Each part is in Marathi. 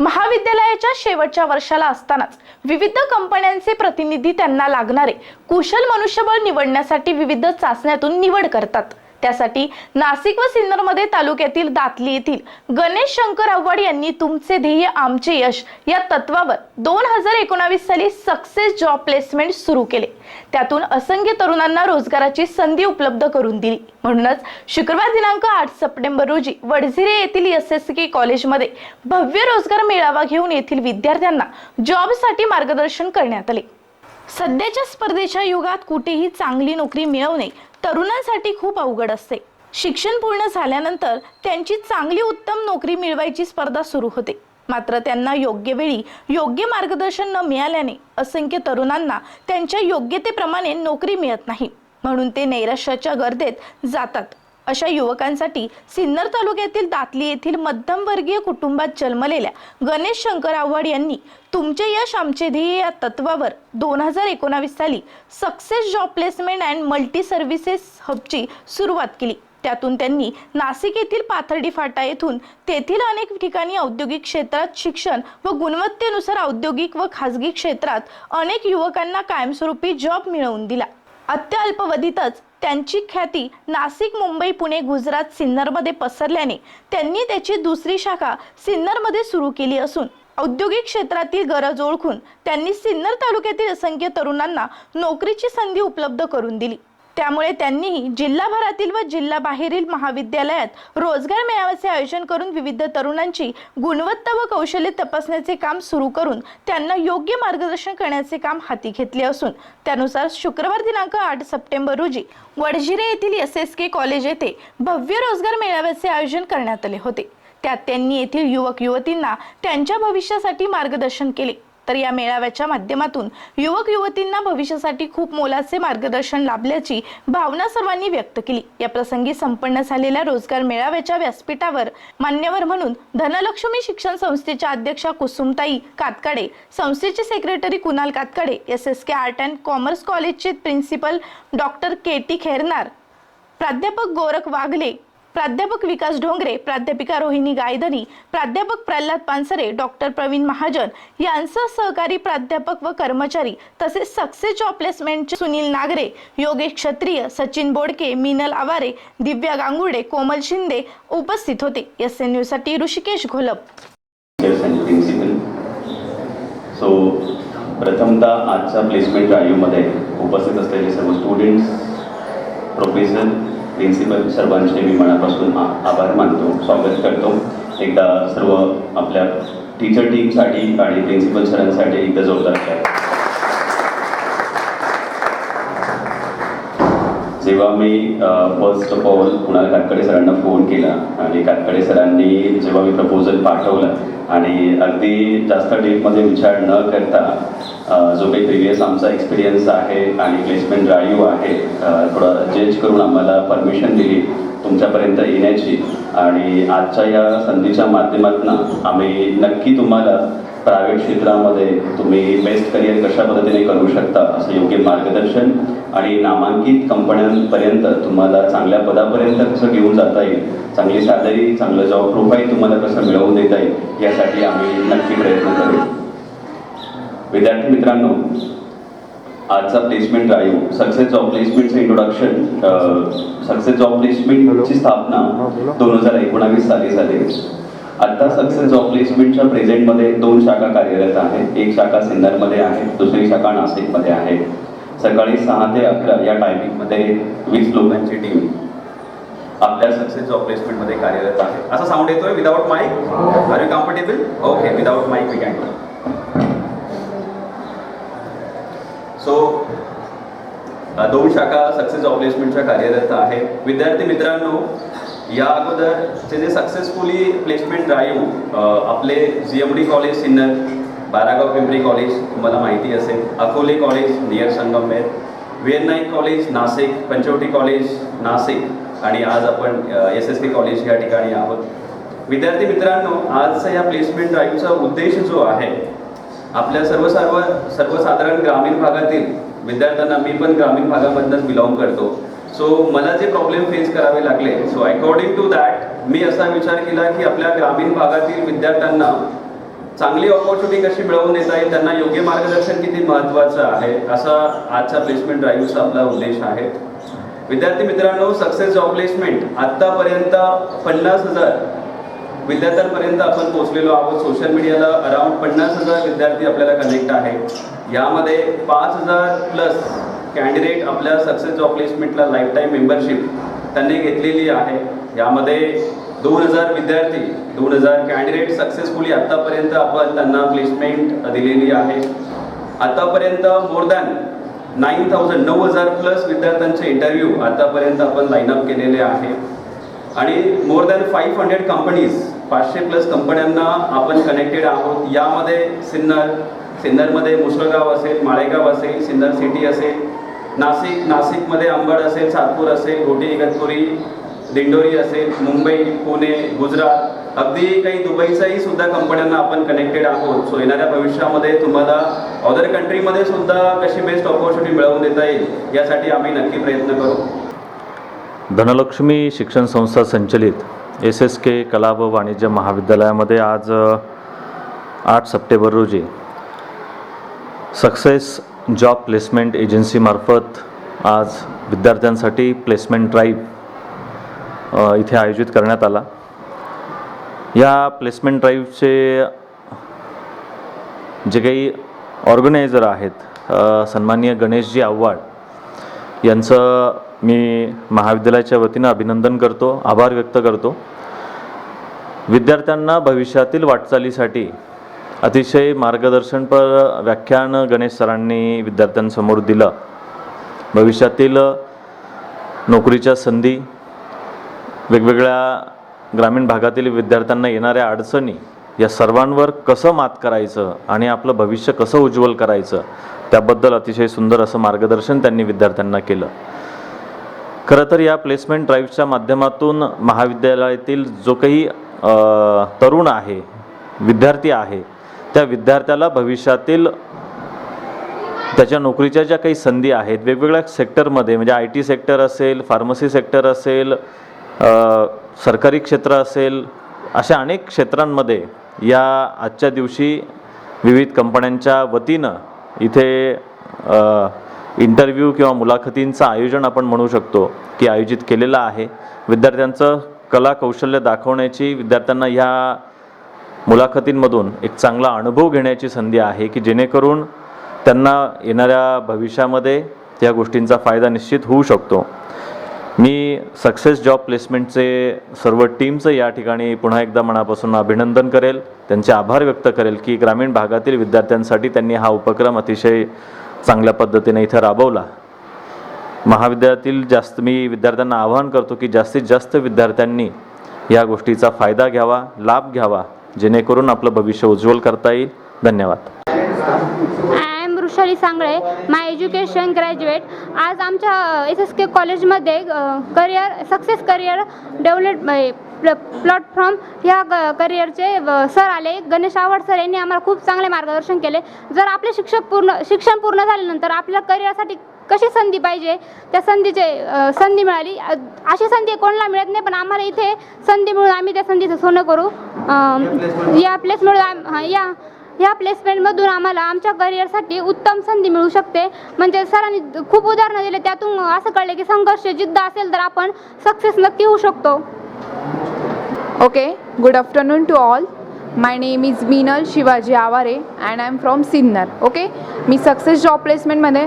महाविद्यालयाच्या शेवटच्या वर्षाला असतानाच विविध कंपन्यांचे प्रतिनिधी त्यांना लागणारे कुशल मनुष्यबळ निवडण्यासाठी विविध चाचण्यातून निवड करतात. त्यासाठी नाशिक व सिन्नरमध्ये तालुक्यातील दातली येथील गणेश शंकर आव्हाड यांनी तुमचे ध्येय आमचे यश या तत्वावर दोन हजार एकोणावीस साली सक्सेस जॉब प्लेसमेंट सुरू केले. त्यातून असंख्य तरुणांना रोजगाराची संधी उपलब्ध करून दिली. म्हणूनच शुक्रवार दिनांक आठ सप्टेंबर रोजी वडझिरे येथील एस एस के कॉलेजमध्ये भव्य रोजगार मेळावा घेऊन येथील विद्यार्थ्यांना जॉबसाठी मार्गदर्शन करण्यात आले. सध्याच्या स्पर्धेच्या युगात कुठेही चांगली नोकरी मिळवणे तरुणांसाठी खूप अवघड असते. शिक्षण पूर्ण झाल्यानंतर त्यांची चांगली उत्तम नोकरी मिळवायची स्पर्धा सुरू होते. मात्र त्यांना योग्य वेळी योग्य मार्गदर्शन न मिळाल्याने असंख्य तरुणांना त्यांच्या योग्यतेप्रमाणे नोकरी मिळत नाही. म्हणून ते नैराश्याच्या गर्देत जातात. अशा युवकांसाठी सिन्नर तालुक्यातील दातली येथील मध्यमवर्गीय कुटुंबात जन्मलेल्या गणेश शंकर आव्हाड यांनी तुमचे यश आमचे ध्येय या तत्वावर दोन हजार एकोणावीस साली success job placement and multi services हबची सुरुवात केली. त्यातून त्यांनी नाशिक येथील पाथर्डी फाटा येथून तेथील अनेक ठिकाणी औद्योगिक क्षेत्रात शिक्षण व गुणवत्तेनुसार औद्योगिक व खाजगी क्षेत्रात अनेक युवकांना कायमस्वरूपी जॉब मिळवून दिला. अत्यल्पवधीतच त्यांची ख्याती नाशिक मुंबई पुणे गुजरात सिन्नरमध्ये पसरल्याने त्यांनी त्याची दुसरी शाखा सिन्नरमध्ये सुरू केली असून औद्योगिक क्षेत्रातील गरज ओळखून त्यांनी सिन्नर तालुक्यातील असंख्य तरुणांना नोकरीची संधी उपलब्ध करून दिली. त्यामुळे त्यांनीही जिल्हाभरातील व जिल्हाबाहेरील महाविद्यालयात रोजगार मेळाव्याचे आयोजन करून विविध तरुणांची गुणवत्ता व कौशल्य तपासण्याचे काम सुरू करून त्यांना योग्य मार्गदर्शन करण्याचे काम हाती घेतले असून त्यानुसार शुक्रवार दिनांक आठ सप्टेंबर रोजी वडजिरे येथील एस एस के कॉलेज येथे भव्य रोजगार मेळाव्याचे आयोजन करण्यात आले होते. त्यात त्यांनी येथील युवक युवतींना त्यांच्या भविष्यासाठी मार्गदर्शन केले. तर या मेळाव्याच्या माध्यमातून युवक युवतींना भविष्यासाठी खूप मोलाचे मार्गदर्शन लाभल्याची भावना सर्वांनी व्यक्त केली. या प्रसंगी संपन्न झालेल्या रोजगार मेळाव्याच्या व्यासपीठावर मान्यवर म्हणून धनलक्ष्मी शिक्षण संस्थेच्या अध्यक्षा कुसुमताई कातकाडे संस्थेचे secretary Kunal Katkade S S K art and commerce कॉलेजचे principal doctor K T Khairnar प्राध्यापक गोरख वाघले प्राध्यापक विकास ढोंगरे प्राध्यापिका रोहिणी गायधनी प्राध्यापक प्रल्हाद पानसरे डॉक्टर प्रवीण महाजन यांसह सहकारी प्राध्यापक व कर्मचारी तसेच सक्सेस जॉब प्लेसमेंटचे सुनील नागरे योगेश क्षत्रिय सचिन बोडके मिनल आवारे दिव्या गांगुडे कोमल शिंदे उपस्थित होते. एस एनसाठी ऋषिकेश घोलप. सो प्रथमतः आजच्या प्लेसमेंट ड्राईव्हमध्ये उपस्थित असलेले सर्व स्टुडंट्स प्रोफेसर प्रिन्सिपल सर्वांचे मी मनापासून आभार मानतो स्वागत करतो. एकदा सर्व आपल्या टीचर टीमसाठी आणि प्रिन्सिपल सरांसाठी एकदा जोरदार जेव्हा मी first of all Kunal Katkade सरांना फोन केला आणि काटकडे सरांनी जेव्हा मी प्रपोजल पाठवलं आणि अगदी जास्त डेटमध्ये विचार न करता जो काही प्रिव्हियस आमचा एक्सपिरियन्स आहे आणि प्लेसमेंट ड्राईव्ह आहे थोडं जज करून आम्हाला परमिशन दिली तुमच्यापर्यंत येण्याची. आणि आजच्या या संधीच्या माध्यमातून आम्ही नक्की तुम्हाला प्रायव्हेट क्षेत्रामध्ये तुम्ही बेस्ट करिअर कशा पद्धतीने करू शकता असं योग्य मार्गदर्शन आणि नामांकित कंपन्यांपर्यंत तुम्हाला चांगल्या पदापर्यंत कसं घेऊन जाता येईल चांगली सॅलरी चांगलं जॉब प्रोफाईल तुम्हाला कसं मिळवून देता येईल यासाठी आम्ही नक्की प्रयत्न करू. विद्यार्थी मित्रांनो आजचा प्लेसमेंट ड्राईव्ह सक्सेस जॉब प्लेसमेंटचं इंट्रोडक्शन सक्सेस जॉब प्लेसमेंटची स्थापना दोन हजार एकोणावीस साली झाली. आता सक्सेस जॉब प्लेसमेंटच्या प्रेझेंटमध्ये दोन शाखा कार्यरत आहेत. एक शाखा सिन्नरमध्ये आहे दुसरी शाखा नाशिकमध्ये आहे. सकाळी सहा ते अकरा या टायमिंगमध्ये वीस लोकांची टीम आपल्या सक्सेस जॉब प्लेसमेंटमध्ये कार्यरत आहे. असा साऊंड येतोय? Without mic are you comfortable okay without mic we can so दोन शाखा सक्सेस जॉब प्लेसमेंटच्या कार्यरत आहे. विद्यार्थी मित्रांनो या अगोदरचे जे सक्सेसफुली प्लेसमेंट ड्राईव्ह आपले G M D college Sinnar Baragaon Pimpri college तुम्हाला माहिती असेल. Akole college near Sangamner V Naik college Nashik Panchavati college Nashik आणि आज आपण एस एस बी कॉलेज या ठिकाणी आहोत. विद्यार्थी मित्रांनो आजचा या प्लेसमेंट ड्राईव्हचा उद्देश जो आहे आपल्या सर्व सर्व सर्वसाधारण ग्रामीण भागातील विद्यार्थ्यांना मी पण ग्रामीण भागामधनंच बिलॉंग करतो. सो मला जे प्रॉब्लेम फेस करावे लागले सो अकॉर्डिंग टू दॅट मी असा विचार केला की आपल्या ग्रामीण भागातील विद्यार्थ्यांना चांगली ऑपॉर्च्युनिटी कशी मिळवून देता येईल त्यांना योग्य मार्गदर्शन किती महत्त्वाचं आहे असा आजच्या प्लेसमेंट ड्राईव्हचा आपला उद्देश आहे. विद्यार्थी मित्रांनो सक्सेस जॉब प्लेसमेंट आत्तापर्यंत पन्नास हजार विद्यार्थ्यांपर्यंत आपण पोहोचलेलो आहोत. सोशल मीडियाला अराउंड पन्नास हजार विद्यार्थी आपल्याला कनेक्ट आहे. यामध्ये पाच हजार प्लस कॅन्डिडेट आपल्या सक्सेस जॉब प्लेसमेंटला लाईफ टाईम मेंबरशिप त्यांनी घेतलेली आहे. यामध्ये दोन हजार विद्यार्थी दोन हजार कॅन्डिडेट सक्सेसफुली आत्तापर्यंत आपण त्यांना प्लेसमेंट दिलेली आहे. आतापर्यंत मोर दॅन नाईन थाउजंड नऊ हजार प्लस विद्यार्थ्यांचे इंटरव्ह्यू आतापर्यंत आपण लाईनअप केलेले आहे. आणि more than five hundred companies पाचशे प्लस कंपन्यांना आपण कनेक्टेड आहोत. यामध्ये सिन्नर सिन्नरमध्ये मुसळगाव असेल माळेगाव असेल सिन्नर सिटी असेल नाशिक नाशिकमध्ये अंबड असेल सातपूर असेल घोटी इगतपुरी दिंडोरी असेल मुंबई पुणे गुजरात अगदी काही दुबईचाही सुद्धा कंपन्यांना आपण कनेक्टेड आहोत. सो येणाऱ्या भविष्यामध्ये तुम्हाला अदर कंट्रीमध्ये सुद्धा कशी बेस्ट ऑपॉर्च्युनिटी मिळवून देता येईल यासाठी आम्ही नक्की प्रयत्न करू. धनलक्ष्मी शिक्षण संस्था संचलित. एस एस के कला व वाणिज्य महाविद्यालयामध्ये आज आठ सप्टेंबर रोजी सक्सेस जॉब प्लेसमेंट एजन्सीमार्फत आज विद्यार्थ्यांसाठी प्लेसमेंट ड्राईव्ह इथे आयोजित करण्यात आला. या प्लेसमेंट ड्राईव्हचे जे काही ऑर्गनायझर आहेत सन्माननीय गणेशजी आव्हाड यांचं मी महाविद्यालयाच्या वतीनं अभिनंदन करतो आभार व्यक्त करतो. विद्यार्थ्यांना भविष्यातील वाटचालीसाठी अतिशय मार्गदर्शनपर व्याख्यान गणेश सरांनी विद्यार्थ्यांसमोर दिलं. भविष्यातील नोकरीच्या संधी वेगवेगळ्या ग्रामीण भागातील विद्यार्थ्यांना येणाऱ्या अडचणी या सर्वांवर कसं मात करायचं आणि आपलं भविष्य कसं उज्ज्वल करायचं त्याबद्दल अतिशय सुंदर असं मार्गदर्शन त्यांनी विद्यार्थ्यांना केलं. खरं तर या प्लेसमेंट ड्राईव्हच्या माध्यमातून महाविद्यालयातील जो काही तरुण आहे विद्यार्थी आहे त्या विद्यार्थ्याला भविष्यातील त्याच्या नोकरीच्या ज्या काही संधी आहेत वेगवेगळ्या सेक्टरमध्ये म्हणजे आय टी सेक्टर असेल फार्मसी सेक्टर असेल सरकारी क्षेत्र असेल अशा अनेक क्षेत्रांमध्ये या आजच्या दिवशी विविध कंपन्यांच्या वतीनं इथे इंटरव्ह्यू किंवा मुलाखतींचं आयोजन आपण म्हणू शकतो की आयोजित केलेलं आहे. विद्यार्थ्यांचं कला कौशल्य दाखवण्याची विद्यार्थ्यांना ह्या मुलाखतींमधून एक चांगला अनुभव घेण्याची संधी आहे की जेणेकरून त्यांना येणाऱ्या भविष्यामध्ये त्या गोष्टींचा फायदा निश्चित होऊ शकतो. मी सक्सेस जॉब प्लेसमेंटचे सर्व टीमचं या ठिकाणी पुन्हा एकदा मनापासून अभिनंदन करेल. त्यांचे आभार व्यक्त करेल की ग्रामीण भागातील विद्यार्थ्यांसाठी त्यांनी हा उपक्रम अतिशय चांगल्या पद्धतीने इथं राबवला. महाविद्यालयातील जास्त मी विद्यार्थ्यांना आवाहन करतो की जास्तीत जास्त विद्यार्थ्यांनी या गोष्टीचा फायदा घ्यावा लाभ घ्यावा जेणेकरून आपलं भविष्य उज्ज्वल करता येईल. धन्यवाद. I am Vrushali Sangle my education graduate आज आमच्या एस एस के कॉलेजमध्ये career success career develop platform ह्या करिअरचे सर आले. गणेश आवड सर यांनी आम्हाला खूप चांगले मार्गदर्शन केले. जर आपले शिक्षक पूर्ण शिक्षण पूर्ण झाल्यानंतर आपल्या करिअरसाठी कशी संधी पाहिजे? त्या संधीचे संधी मिळाली. अशी संधी कोणाला मिळत नाही पण आम्हाला इथे संधी मिळून आम्ही त्या संधीचं सोनं करू. या प्लेसमेंट या ह्या प्लेसमेंटमधून आम्हाला आमच्या करिअरसाठी उत्तम संधी मिळू शकते. म्हणजे सरांनी खूप उदाहरणं दिले. त्यातून असं कळले की संघर्ष जिद्द असेल तर आपण सक्सेस नक्की होऊ शकतो. Okay good afternoon to all my name is Meenal Shivaji Aware and I am from Sinnar okay me success job प्लेसमेंटमध्ये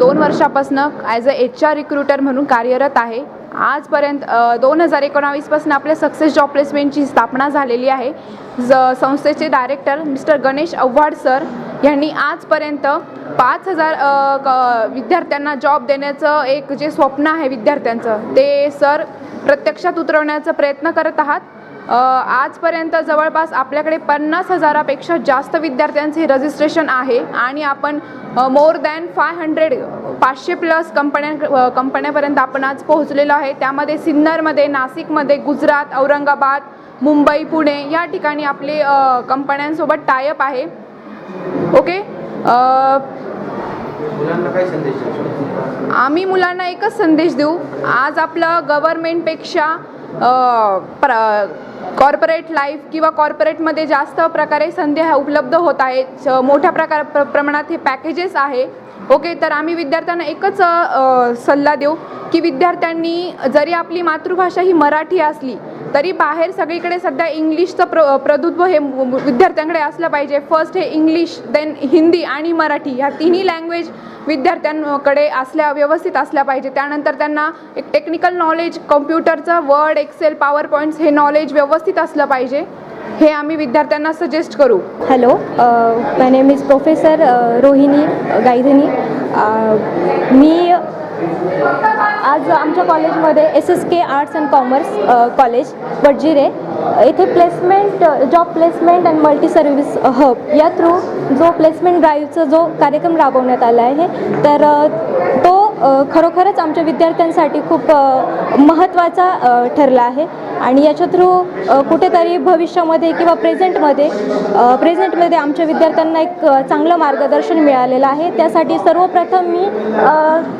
दोन वर्षापासून as a H R recruiter म्हणून कार्यरत आहे. आजपर्यंत दोन हजार एकोणावीसपासून आपल्या सक्सेस जॉब प्लेसमेंटची स्थापना झालेली आहे. ज संस्थेचे director mister Ganesh Avhad sir यांनी आजपर्यंत पाच हजार क विद्यार्थ्यांना जॉब देण्याचं एक जे स्वप्न आहे विद्यार्थ्यांचं ते सर प्रत्यक्षात उतरवण्याचा प्रयत्न करत आहात. आजपर्यंत जवळपास आपल्याकडे पन्नास हजारापेक्षा जास्त विद्यार्थ्यांचे रजिस्ट्रेशन आहे आणि आपण मोर दॅन फाय हंड्रेड पाचशे प्लस कंपन्या कंपन्यापर्यंत आपण आज पोहोचलेलो आहे. त्यामध्ये सिन्नरमध्ये नाशिकमध्ये गुजरात औरंगाबाद मुंबई पुणे या ठिकाणी आपले कंपन्यांसोबत टायअप आहे. ओके? आम्ही मुलांना एकच संदेश देऊ. आज आपलं गव्हर्मेंटपेक्षा प्र कॉर्पोरेट लाईफ किंवा कॉर्पोरेटमध्ये जास्त प्रकारे संधी ह्या उपलब्ध होत आहेत. मोठ्या प्रकार प्र प्रमाणात हे पॅकेजेस आहे. ओके? तर आम्ही विद्यार्थ्यांना एकच सल्ला देऊ की विद्यार्थ्यांनी जरी आपली मातृभाषा ही मराठी असली तरी बाहेर सगळीकडे सध्या इंग्लिशचं प्र प्रभुत्व हे विद्यार्थ्यांकडे असलं पाहिजे. फर्स्ट हे इंग्लिश देन हिंदी आणि मराठी ह्या तिन्ही लँग्वेज विद्यार्थ्यांकडे असल्या व्यवस्थित असल्या पाहिजे. त्यानंतर त्यांना एक टेक्निकल नॉलेज कॉम्प्युटरचं वर्ड एक्सेल पॉवर पॉईंट्स हे नॉलेज व्यवस्थित असलं पाहिजे. हे आम्ही विद्यार्थ्यांना सजेस्ट करू. Hello my name is professor Rohini Gaydhani मी आज आमच्या कॉलेजमध्ये S S K arts and commerce college Wadjire येथे placement job placement and multi service hub या थ्रू जो प्लेसमेंट ड्राईव्हचा जो कार्यक्रम राबवण्यात आला आहे तर तो खरोखरच आमच्या विद्यार्थ्यांसाठी खूप महत्त्वाचा ठरला आहे. आणि याच्या थ्रू कुठेतरी भविष्यामध्ये किंवा प्रेझेंटमध्ये प्रेझेंटमध्ये आमच्या विद्यार्थ्यांना एक चांगलं मार्गदर्शन मिळालेलं आहे. त्यासाठी सर्वप्रथम मी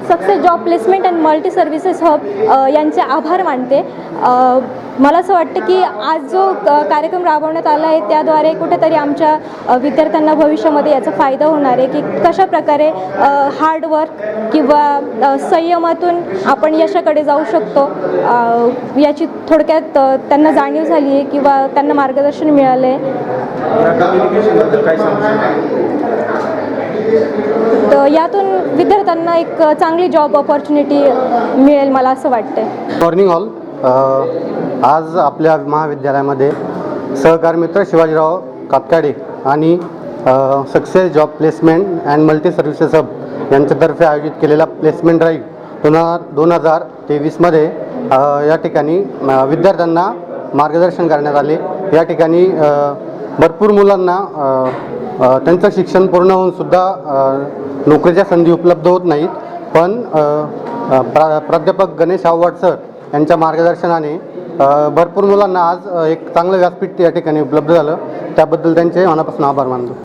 success job placement and multi services hub यांचे आभार मानते. मला असं वाटतं की आज जो क- कार्यक्रम राबवण्यात आला आहे त्याद्वारे कुठेतरी आमच्या विद्यार्थ्यांना भविष्यामध्ये याचा फायदा होणार आहे की कशा प्रकारे हार्डवर्क किंवा संयमातून आपण यशाकडे जाऊ शकतो याची थोडक्यात तर त्यांना जाणीव झाली आहे किंवा त्यांना मार्गदर्शन मिळालं आहे तर यातून विद्यार्थ्यांना एक चांगली जॉब ऑपॉर्च्युनिटी मिळेल मला असं वाटतंय. मॉर्निंग हॉल आज आपल्या महाविद्यालयामध्ये सहकार मित्र शिवाजीराव कातकाडे आणि success job placement and multi services hub यांच्यातर्फे आयोजित केलेला प्लेसमेंट ड्राईव्ह दोन हजार दोन हजार तेवीसमध्ये या ठिकाणी विद्यार्थ्यांना मार्गदर्शन करण्यात आले. या ठिकाणी भरपूर मुलांना त्यांचं शिक्षण पूर्ण होऊन सुद्धा नोकरीच्या संधी उपलब्ध होत नाहीत. पण प्रा प्राध्यापक गणेश आव्हाड सर यांच्या मार्गदर्शनाने भरपूर मुलांना आज एक चांगलं व्यासपीठ या ठिकाणी उपलब्ध झालं. त्याबद्दल त्यांचे मनापासून आभार मानतो.